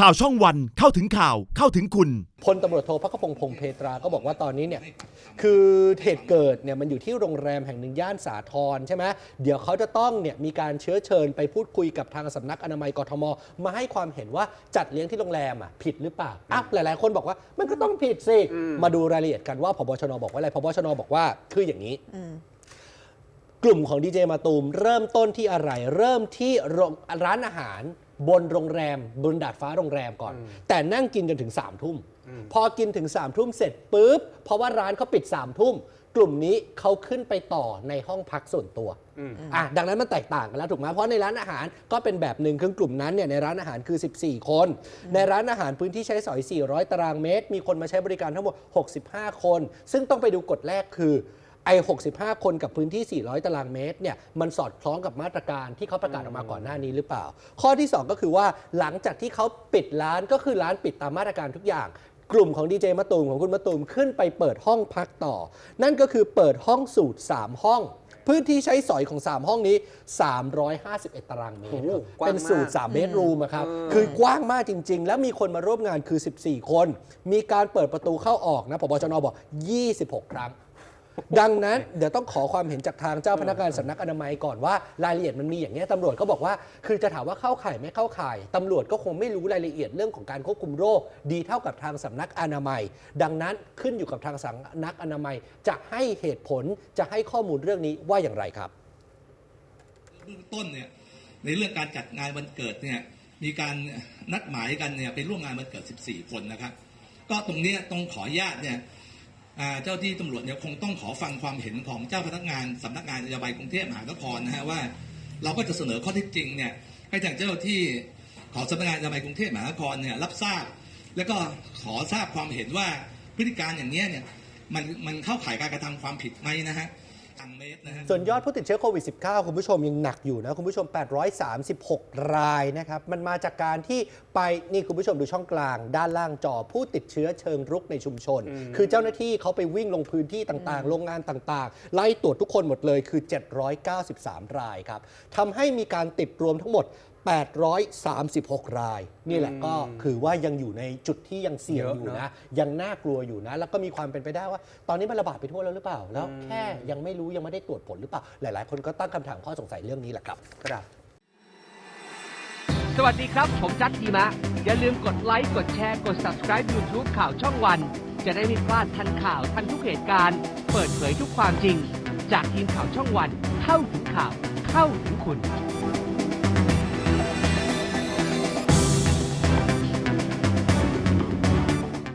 ข่าวช่องวันเข้าถึงข่าวเข้าถึงคุณ พลตำรวจโทพักพงษ์พงษ์เพตราก็บอกว่าตอนนี้เนี่ยคือเหตุเกิดเนี่ยมันอยู่ที่โรงแรมแห่งหนึ่งย่านสาทรใช่ไหมเดี๋ยวเขาจะต้องเนี่ยมีการเชื้อเชิญไปพูดคุยกับทางสำนักอนามัยกทม มาให้ความเห็นว่าจัดเลี้ยงที่โรงแรมอะผิดหรือเปล่าอะหลาย ๆ คนบอกว่ามันก็ต้องผิดสิมาดูรายละเอียดกันว่าพบชนบอกว่าอะไรพบชนบอกว่าคืออย่างนี้กลุ่มของดีเจมาตูมเริ่มต้นที่อะไร เริ่มที่โรงร้านอาหาร บนโรงแรมบนดาดฟ้าโรงแรมก่อน แต่นั่งกินจนถึง3ามทุ่ม พอกินถึง3ามทุ่มเสร็จปุ๊บ เพราะว่าร้านเขาปิด3ามทุ่ม กลุ่มนี้เขาขึ้นไปต่อในห้องพักส่วนตัวอะดังนั้นมันแตกต่างกันแล้วถูกไหมเพราะในร้านอาหารก็เป็นแบบหนึ่งคือกลุ่มนั้นเนี่ยในร้านอาหารคือ 14 คน ในร้านอาหารพื้นที่ใช้สอย 400 ตารางเมตร มีคนมาใช้บริการทั้งหมด 65 คน ซึ่งต้องไปดูกฎแรกคือ ไอ้65 คนกับพื้นที่ 400 ตารางเมตรเนี่ยมันสอดคล้องกับมาตรการที่เขาประกาศออกมาก่อนหน้านี้หรือเปล่า ข้อที่ 2 ก็คือว่าหลังจากที่เขาปิดร้านก็คือร้านปิดตามมาตรการทุกอย่าง กลุ่มของดีเจมะตูมของคุณมะตูมขึ้นไปเปิดห้องพักต่อ นั่นก็คือเปิดห้องสูตร 3 ห้อง พื้นที่ใช้สอยของ 3 ห้องนี้ 351 ตารางเมตรโอ้โหครับกว้างเป็นสูตรมาก3เบดรูมอะครับ คือกว้างมากจริง ๆ แล้วมีคนมาร่วมงานคือ 14 คน มีการเปิดประตูเข้าออกนะพบชนบอก 26 ครั้ง ดังนั้นเดี๋ยวต้องขอความเห็นจากทางเจ้าพนักงานสำนักอนามัยก่อนว่ารายละเอียดมันมีอย่างนี้ยตำรวจก็บอกว่า คือจะถามว่าเข้าข่ายไม่เข้าข่ายตำรวจก็คงไม่รู้รายละเอียดเรื่องของการควบคุมโรค ดีเท่ากับทางสำนักอนามัย ดังนั้นขึ้นอยู่กับทางสำนักอนามัย จะให้เหตุผลจะให้ข้อมูลเรื่องนี้ว่าอย่างไรครับเบื้องต้นเนี่ยในเรื่องการจัดงานวันเกิดเนี่ยมีการนัดหมายกันเนี่ยไปร่วมงานวันเกิด 14 คนนะครับ ก็ตรงนี้ต้องขออนุญาตเนี่ย เจ้าที่ตำรวจเนี่ยคงต้องขอฟังความเห็นของเจ้าพนักงานสำนักงานนโยบายกรุงเทพมหานครนะฮะว่า เราก็จะเสนอข้อเท็จจริงเนี่ยให้ทางเจ้าที่ของสำนักงานนโยบายกรุงเทพมหานครเนี่ยรับทราบ แล้วก็ขอทราบความเห็นว่าพฤติการอย่างนี้เนี่ยมันมันเข้าข่ายการกระทำความผิดไหมนะฮะ ทางเมตรนะฮะ ส่วนยอดผู้ติดเชื้อโควิด -19 คุณผู้ชมยังหนักอยู่นะ คุณผู้ชม 836 รายนะครับ มันมาจากการที่ไป นี่คุณผู้ชมดูช่องกลาง ด้านล่างจอผู้ติดเชื้อเชิงรุกในชุมชน คือเจ้าหน้าที่เขาไปวิ่งลงพื้นที่ต่างๆ โรงงานต่างๆ ไล่ตรวจทุกคนหมดเลยคือ 793 รายครับทำให้มีการติดรวมทั้งหมด 836 ราย นี่แหละก็คือว่ายังอยู่ในจุดที่ยังเสี่ยงเยอะอยู่เนอะนะ ยังน่ากลัวอยู่นะ แล้วก็มีความเป็นไปได้ว่า ตอนนี้มันระบาดไปทั่วแล้วหรือเปล่า แล้วแค่ยังไม่รู้ยังไม่ได้ตรวจผลหรือเปล่า หลาย ๆ คนก็ตั้งคำถามข้อสงสัยเรื่องนี้แหละครับ ครับ สวัสดีครับ ผมจัดทีมะ อย่าลืมกดไลค์กดแชร์กด subscribe YouTube ข่าวช่องวัน จะได้ไม่พลาดทันข่าวทันทุกเหตุการณ์ เปิดเผยทุกความจริง จากทีมข่าวช่องวัน เข้าถึงข่าวเข้าถึงคุณ